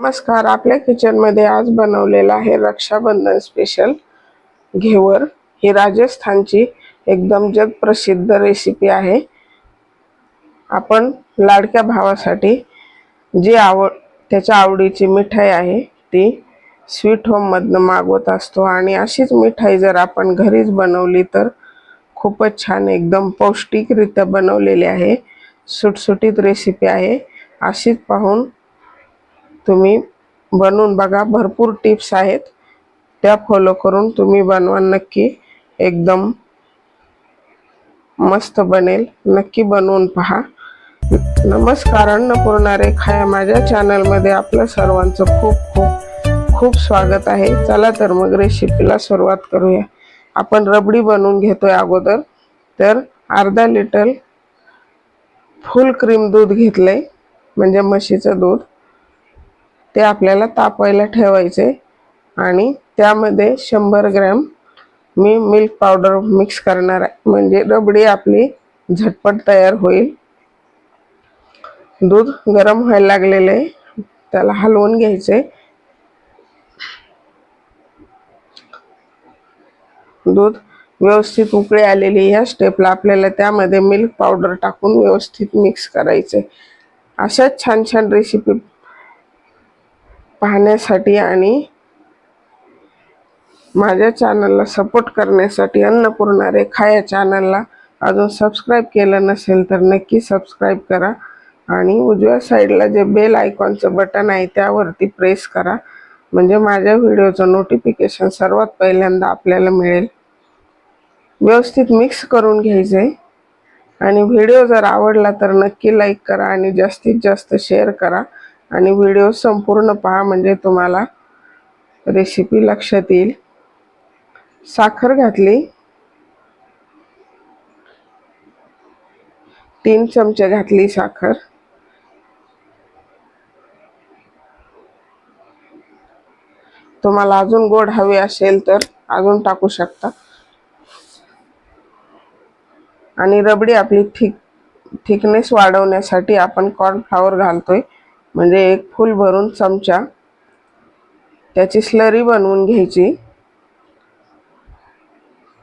नमस्कार. आपल्या किचनमध्ये आज बनवलेला आहे रक्षाबंधन स्पेशल घेवर. ही राजस्थानची एकदम जगप्रसिद्ध रेसिपी आहे. आपण लाडक्या भावासाठी जी आवड त्याच्या आवडीची मिठाई आहे ती स्वीट होममधनं मागवत असतो. आणि अशीच मिठाई जर आपण घरीच बनवली तर खूपच छान एकदम पौष्टिकरित्या बनवलेली आहे. सुटसुटीत रेसिपी आहे. अशीच पाहून तुम्ही बनवून बघा. भरपूर टिप्स आहेत. त्या फॉलो करून तुम्ही बनवा नक्की. एकदम मस्त बनेल. नक्की बनवून पहा. नमस्कार अन्नपूर्णा रेखा या माझ्या चॅनलमध्ये आपलं सर्वांचं खूप खूप खूप स्वागत आहे. चला तर मग रेसिपीला सुरुवात करूया. आपण रबडी बनवून घेतोय अगोदर. तर अर्धा लिटर फुल क्रीम दूध घेतलंय. म्हणजे म्हशीचं दूध. ते आपल्याला तापवायला ठेवायचे. आणि त्यामध्ये शंभर ग्रॅम मी मिल्क पावडर मिक्स करणार आहे. म्हणजे रबडी आपली झटपट तयार होईल. दूध गरम व्हायला लागलेलं आहे. त्याला हलवून घ्यायचे. दूध व्यवस्थित उकळी आलेली या स्टेपला आपल्याला त्यामध्ये मिल्क पावडर टाकून व्यवस्थित मिक्स करायचे. अशाच छान छान रेसिपी पाहण्यासाठी आणि माझ्या चॅनलला सपोर्ट करण्यासाठी अन्नपूर्णा रेखा या चॅनलला अजून सबस्क्राईब केलं नसेल तर नक्की सबस्क्राईब करा. आणि उजव्या साईडला जे बेल आयकॉनचं बटन आहे त्यावरती प्रेस करा. म्हणजे माझ्या व्हिडिओचं नोटिफिकेशन सर्वात पहिल्यांदा आपल्याला मिळेल. व्यवस्थित मिक्स करून घ्यायचं आहे आणि व्हिडिओ जर आवडला तर नक्की लाईक करा आणि जास्तीत जास्त शेअर करा. आणि व्हिडिओ संपूर्ण पहा म्हणजे तुम्हाला रेसिपी लक्षात येईल. साखर घातली. तीन चमचे घातली साखर. तुम्हाला अजून गोड हवे असेल तर अजून टाकू शकता. आणि रबडी आपली थिक थिकनेस वाढवण्यासाठी आपण कॉर्नफ्लावर घालतोय. म्हणजे एक फूल भरून चमचा. त्याची स्लरी बनवून घ्यायची.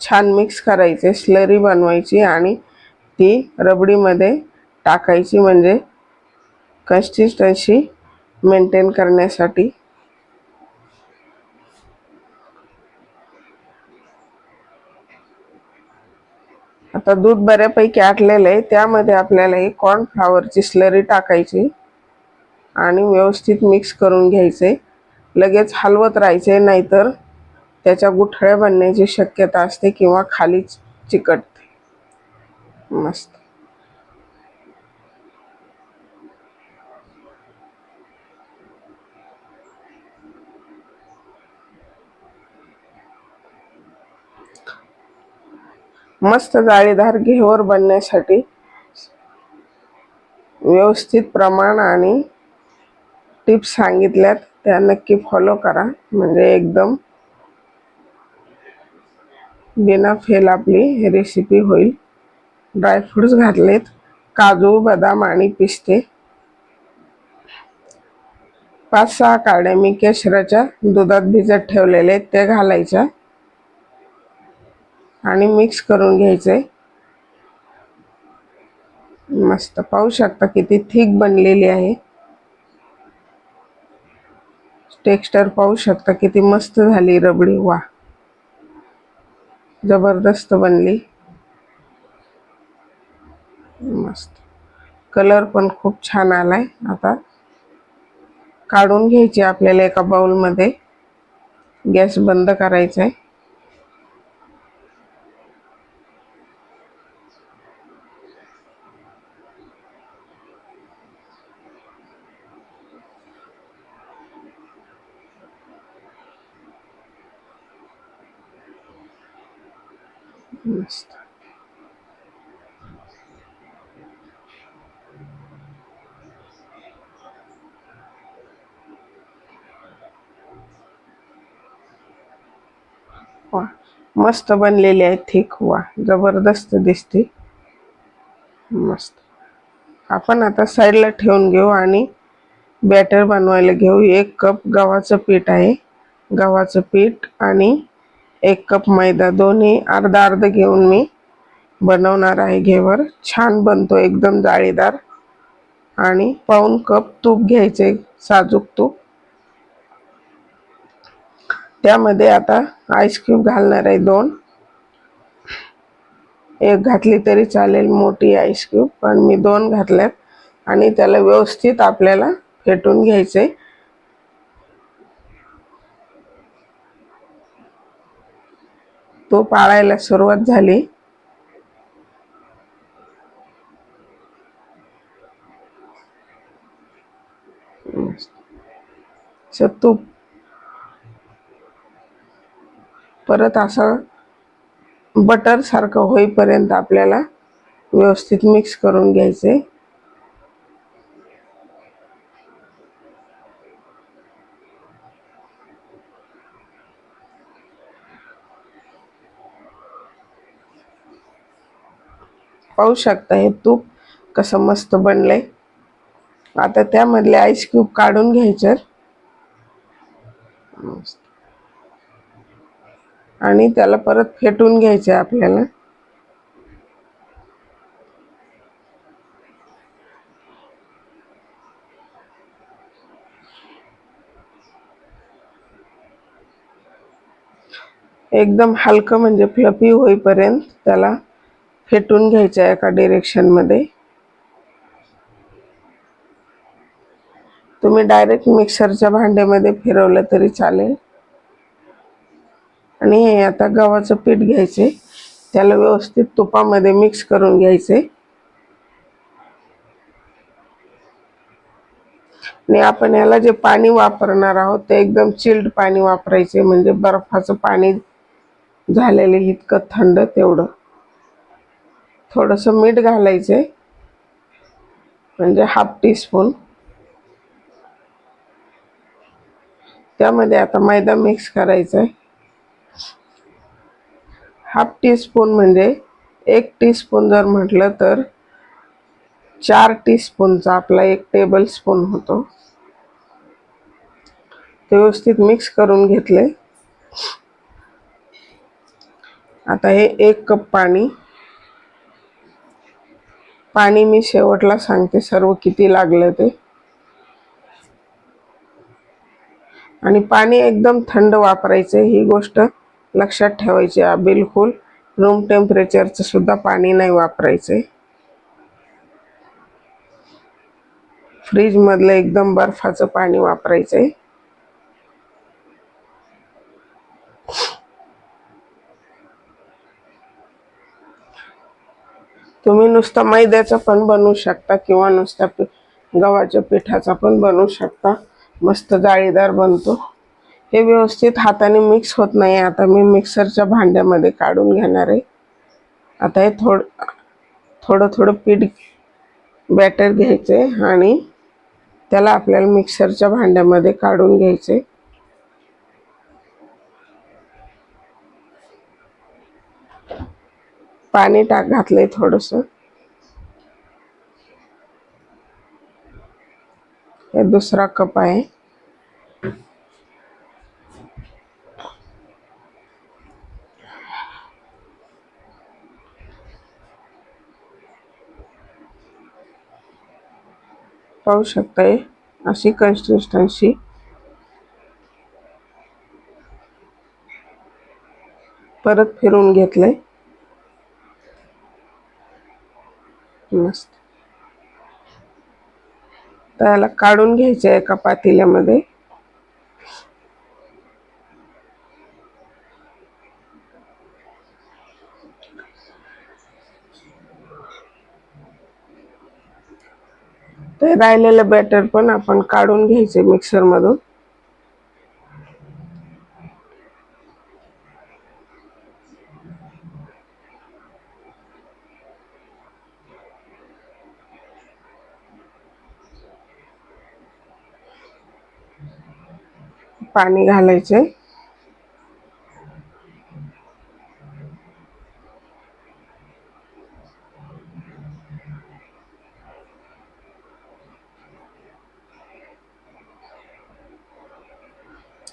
छान मिक्स करायचे स्लरी बनवायची आणि ती रबडीमध्ये टाकायची. म्हणजे कन्सिस्टन्सी मेंटेन करण्यासाठी. आता दूध बऱ्यापैकी आटलेलं आहे. त्यामध्ये आपल्याला ही कॉर्नफ्लावरची स्लरी टाकायची. आणि व्यवस्थित मिक्स करून घ्यायचे. लगेच हलवत राहायचे नाहीतर त्याच्या गुठळ्या बनण्याची शक्यता असते किंवा खाली चिकटते. मस्त. मस्त जाळीदार घेवर बनण्यासाठी व्यवस्थित प्रमाण आणि टिप्स सांगितल्यात त्या नक्की फॉलो करा. म्हणजे एकदम बिना फेल आपली रेसिपी होईल. ड्रायफ्रुट्स घातलेत. काजू बदाम आणि पिस्ते. पाच सहा काड्या मी केशराच्या दुधात भिजत ठेवलेले ते घालायच्या. आणि मिक्स करून घ्यायचे. मस्त. पाहू शकता किती थिक बनलेली आहे. टेक्स्टर पाहू शकता किती मस्त झाली रबडी वा जबरदस्त बनली. मस्त. कलर पण खूप छान आलाय आता. काढून घ्यायची आपल्याला एका बाउलमध्ये गॅस बंद करायचा आहे मस्त वा. मस्त बनलेली आहे थिक वा. जबरदस्त दिसते. मस्त. आपण आता साईडला ठेवून घेऊ आणि बॅटर बनवायला घेऊ. एक कप गव्हाचं पीठ आहे. गव्हाचं पीठ आणि एक कप मैदा दोन्ही अर्धा अर्ध घेऊन मी बनवणार आहे घेवर. छान बनतो एकदम जाळीदार. आणि पाऊन कप तूप घ्यायचे साजूक तूप. त्यामध्ये आता आईस क्यूब घालणार आहे दोन. एक घातली तरी चालेल मोठी आईस क्यूब पण मी दोन घातल्यात. आणि त्याला व्यवस्थित आपल्याला फेटून घ्यायचे तो पाळायला सुरुवात झाली. तूप परत असं बटर सारखं होईपर्यंत आपल्याला व्यवस्थित मिक्स करून घ्यायचे. पाहू शकता हे तूप कसं मस्त बनलंय. आता त्यामधले आईस क्यूब काढून घ्यायचे. आणि त्याला परत फेटून घ्यायचे आपल्याला. एकदम हलकं म्हणजे फ्लफी होईपर्यंत त्याला फेटून घ्यायचं एका डिरेक्शनमध्ये तुम्ही डायरेक्ट मिक्सरच्या भांड्यामध्ये फिरवलं तरी चालेल. आणि हे आता गव्हाचं पीठ घ्यायचे. त्याला व्यवस्थित तुपामध्ये मिक्स करून घ्यायचे. आणि आपण याला जे पाणी वापरणार आहोत ते एकदम चिल्ड पाणी वापरायचे. म्हणजे बर्फाचं पाणी झालेलं इतकं थंड तेवढं. थोडंसं मीठ घालायचं आहे म्हणजे हाफ टी स्पून त्यामध्ये आता मैदा मिक्स करायचा आहे हाफ टी स्पून म्हणजे एक टी स्पून जर म्हटलं तर चार टी स्पूनचा आपला एक टेबल स्पून होतो. ते व्यवस्थित मिक्स करून घेतले आता हे एक कप पाणी पाणी मी शेवटला सांगते सर्व किती लागलं ते. आणि पाणी एकदम थंड वापरायचं ही गोष्ट लक्षात ठेवायची. बिलकुल रूम टेम्परेचरचं सुद्धा पाणी नाही वापरायचं फ्रीजमधलं एकदम बर्फाचं पाणी वापरायचं तुम्ही नुसता मैद्याचं पण बनवू शकता किंवा नुसत्या पी गव्हाच्या पिठाचा पण बनवू शकता. मस्त जाळीदार बनतो. हे व्यवस्थित हाताने मिक्स होत नाही. आता मी मिक्सरच्या भांड्यामध्ये काढून घेणार आहे. आता हे थोडं थोडं थोडं पीठ बॅटर घ्यायचे आणि त्याला आपल्याला मिक्सरच्या भांड्यामध्ये काढून घ्यायचे पाणी टाक घातलंय थोडंसं. हे दुसरा कप आहे. पाहू शकताय अशी कन्सिस्टन्सी परत फिरून घेतलंय. मस्त. त्याला काढून घ्यायचे एका पातेल्यामध्ये. ते राहिलेलं बॅटर पण आपण काढून घ्यायचे मिक्सरमधून पाणी घालायचे.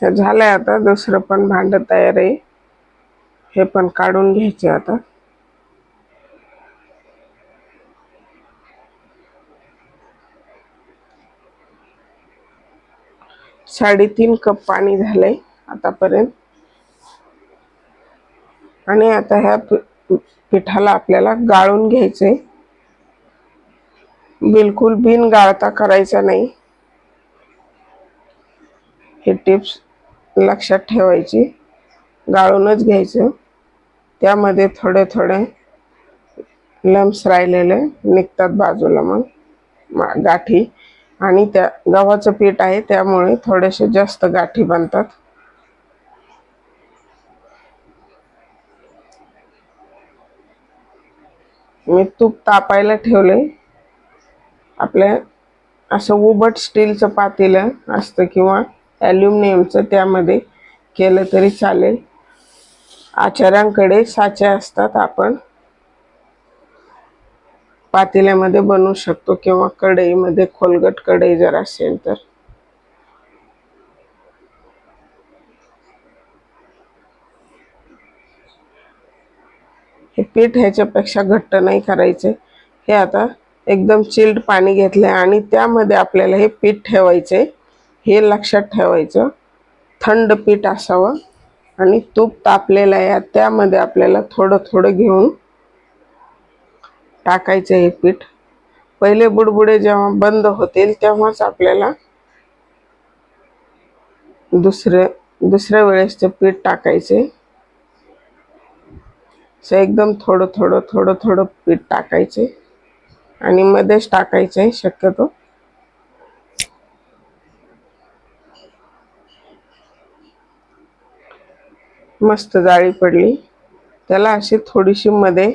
झालंय आता दुसरं पण भांड तयार आहे. हे पण काढून घ्यायचे आता. साडेतीन कप पाणी झालंय आतापर्यंत. आणि आता ह्या पिठाला आपल्याला गाळून घ्यायचंय. बिलकुल बिन गाळता करायचा नाही. हे टिप्स लक्षात ठेवायची. गाळूनच घ्यायचं. त्यामध्ये थोडे थोडे लम्स राहिलेले निघतात बाजूला मग. गाठी. आणि त्या गव्हाचं पीठ आहे त्यामुळे थोडेसे जास्त गाठी बनतात. मी तूप तापायला ठेवले आपल्या असं उबट स्टीलचं पातेलं असतं किंवा ॲल्युमिनियमचं त्यामध्ये केलं तरी चालेल. आचार्यांकडे साचे असतात आपण. पातेल्यामध्ये बनवू शकतो किंवा कढईमध्ये खोलगट कढई जर असेल तर. हे पीठ ह्याच्यापेक्षा घट्ट नाही करायचे. हे आता एकदम चिल्ड पाणी घेतलं आणि त्यामध्ये आपल्याला हे पीठ ठेवायचे. हे लक्षात ठेवायचं. थंड पीठ असावं आणि तूप तापलेलं आहे. त्यामध्ये आपल्याला थोडं थोडं घेऊन टाकायचं हे पीठ. पहिले बुडबुडे जेव्हा बंद होतील तेव्हाच आपल्याला दुसरे दुसऱ्या वेळेसचे पीठ टाकायचे. असं एकदम थोडं थोडं थोडं थोडं पीठ टाकायचे. आणि मध्येच टाकायचे शक्यतो. मस्त जाळी पडली. त्याला अशी थोडीशी मध्ये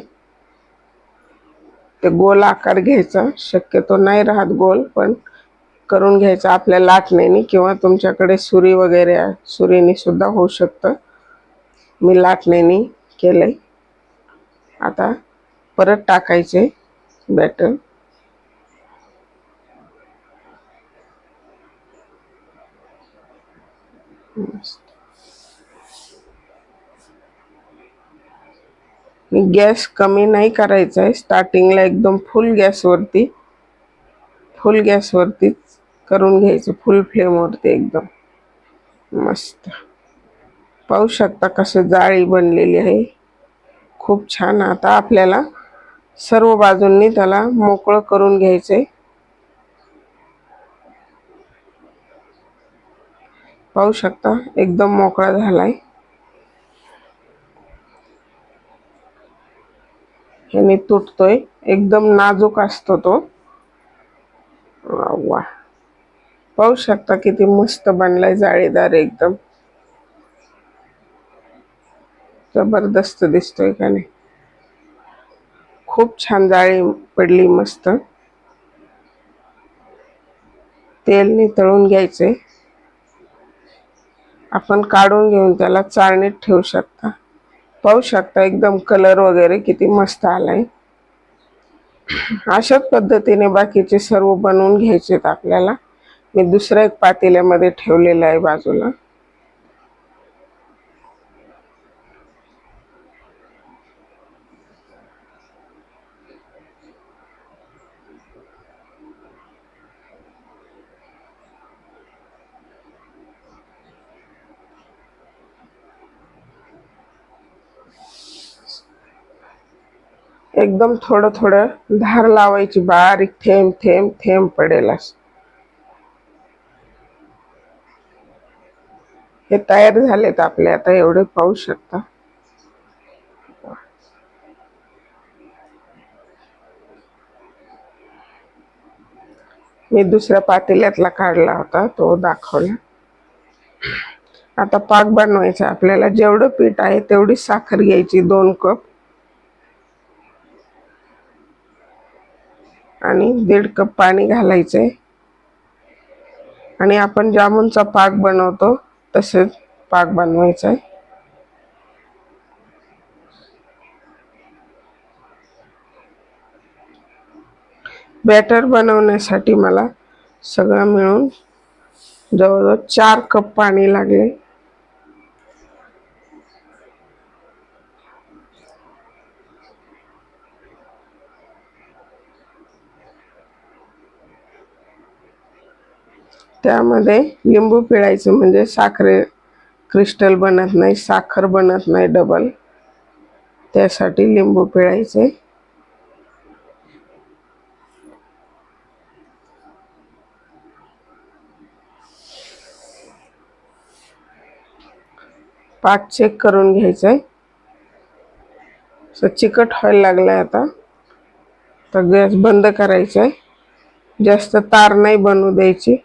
ते गोल आकार घ्यायचा. शक्यतो नाही राहत गोल पण करून घ्यायचा आपल्या लाटण्याने किंवा तुमच्याकडे सुरी वगैरे सुरीने सुद्धा होऊ शकतं. मी लाटण्याने केलंय. आता परत टाकायचे बॅटर गॅस कमी नाही करायचा आहे. स्टार्टिंगला एकदम फुल गॅसवरती फुल गॅसवरतीच करून घ्यायचं फुल फ्लेमवरती एकदम. मस्त. पाहू शकता कसं जाळी बनलेली आहे. खूप छान. आता आपल्याला सर्व बाजूंनी त्याला मोकळं करून घ्यायचं आहे पाहू शकता एकदम मोकळा झाला आहे झालाय ह्याने तुटतोय. एकदम नाजूक असतो तो. वा पाहू शकता किती मस्त बनलाय जाळीदार एकदम. जबरदस्त दिसतोय का नाही? खूप छान जाळी पडली मस्त. तेल तळून घ्यायचे. आपण काढून घेऊन त्याला चाळणीत ठेवू शकता. पाहू शकता एकदम कलर वगैरे किती मस्त आलाय. अशाच पद्धतीने बाकीचे सर्व बनवून घ्यायचे आपल्याला. मी दुसऱ्या एक पातेल्यामध्ये ठेवलेलं आहे बाजूला. एकदम थोडं थोडं धार लावायची बारीक थेंब थेंब थेंब पडेल हे तयार झालेत आपले आता एवढे पाहू शकता. मी दुसऱ्या पातेल्यातला काढला होता तो दाखवला. आता पाक बनवायचा आपल्याला जेवढं पीठ आहे तेवढी साखर घ्यायची दोन कप. आणि दीड कप पाणी घालायचे आणि आपण जामुनचा पाक बनवतो तसेच पाक बनवायचा आहे बॅटर बनवण्यासाठी मला सगळं मिळून जवळजवळ चार कप पाणी लागले. त्यामध्ये लिंबू पिळायचं म्हणजे साखरे क्रिस्टल बनत नाही साखर बनत नाही डबल त्यासाठी लिंबू पिळायचे. पाक चेक करून घ्यायचं आहे चिकट व्हायला लागलाय आता. तर गॅस बंद करायचा आहे जास्त तार नाही बनवू द्यायची.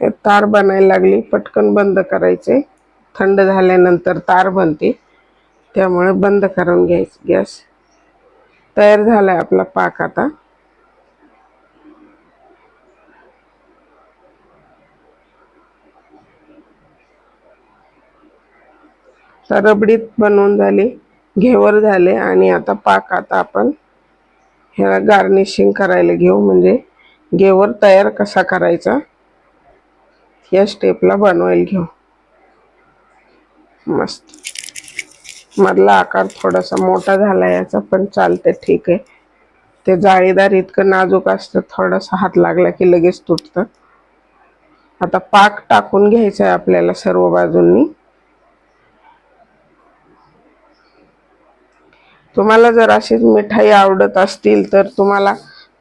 तार बनायला लागली पटकन बंद करायचे. थंड झाल्यानंतर तार बनते. त्यामुळे बंद करून घ्यायचं गॅस. तयार झाला आहे आपला पाक आता. रबडीत बनवून झाली घेवर झाले आणि आता पाक आता आपण ह्याला गार्निशिंग करायला घेऊ. म्हणजे घेवर तयार कसा करायचा? या स्टेपला बनवेल घेऊ. मस्त. मधला आकार थोडासा मोठा झाला याचा पण चालते ठीक आहे. ते जाळीदार इतकं नाजूक असतं थोडासा हात लागला की लगेच तुटतं. आता पाक टाकून घ्यायचा आहे आपल्याला सर्व बाजूंनी. तुम्हाला जर अशीच मिठाई आवडत असतील तर तुम्हाला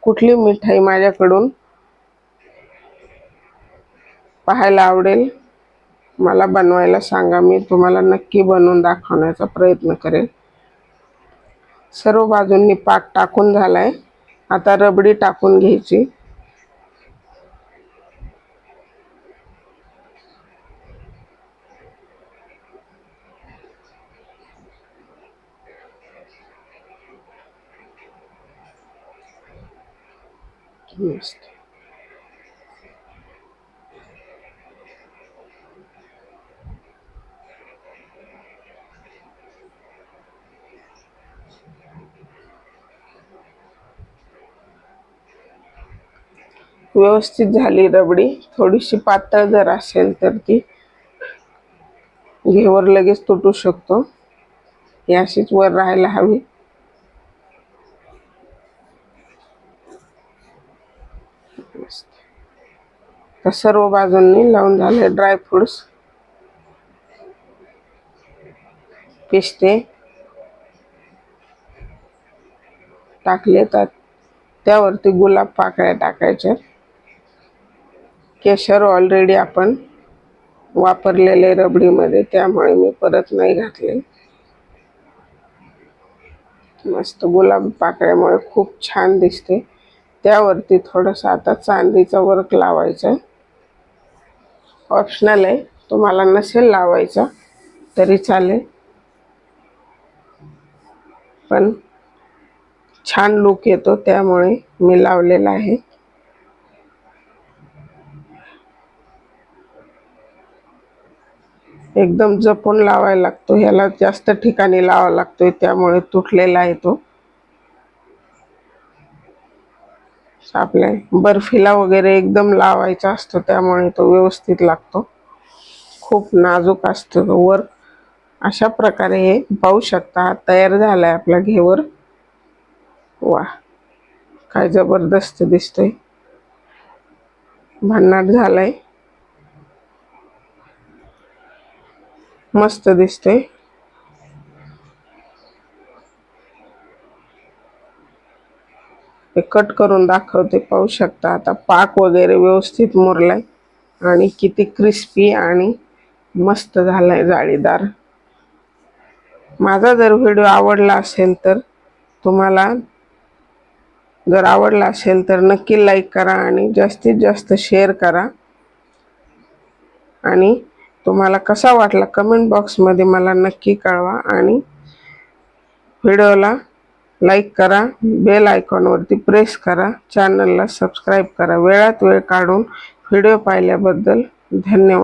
कुठली मिठाई माझ्याकडून पाहायला आवडेल. मला बनवायला सांगा मी तुम्हाला नक्की बनवून दाखवण्याचा प्रयत्न करेल. सर्व बाजूंनी पाक टाकून झालाय. आता रबडी टाकून घ्यायची. मस्त. व्यवस्थित झाली रबडी. थोडीशी पातळ जर असेल तर ती घेवर लगेच तुटू शकतो. ही अशीच वर राहायला हवी. तर सर्व बाजूंनी लावून झाले ड्रायफ्रुट्स पिस्ते. टाकले तर त्यावरती गुलाब पाकळ्या टाकायच्या. केशर ऑलरेडी आपण वापरलेले रबडीमध्ये त्यामुळे मी परत नाही घातले. मस्त गुलाब पाकळ्यामुळे खूप छान दिसते. त्यावरती थोडंसं आता चांदीचा वर्क लावायचं. आहे ऑप्शनल आहे. तुम्हाला नसेल लावायचा तरी चालेल. पण छान लुक येतो त्यामुळे मी लावलेला आहे. एकदम जपून लावायला लागतो. ह्याला जास्त ठिकाणी लावा लागतोय त्यामुळे तुटलेला आहे तो. आपल्या बर्फीला वगैरे एकदम लावायचा असतो त्यामुळे तो व्यवस्थित लागतो. खूप नाजूक असतो वर. अशा प्रकारे हे पाहू शकता तयार झालाय आपला घेवर. वा काय जबरदस्त दिसतोय. भन्नाट झालाय. मस्त दिसतोय. कट करून दाखवते पाहू शकता. आता पाक वगैरे व्यवस्थित मुरलाय. आणि किती क्रिस्पी आणि मस्त झालाय जाळीदार. माझा जर व्हिडिओ आवडला असेल तर तुम्हाला जर आवडला असेल तर नक्की लाईक करा आणि जास्तीत जास्त शेअर करा. आणि तुम्हाला कसा वाटला कमेंट बॉक्समध्ये मला नक्की कळवा आणि व्हिडिओला लाईक करा बेल आयकॉनवरती प्रेस करा चॅनलला सबस्क्राईब करा. वेळात वेळ काढून व्हिडिओ पाहिल्याबद्दल धन्यवाद.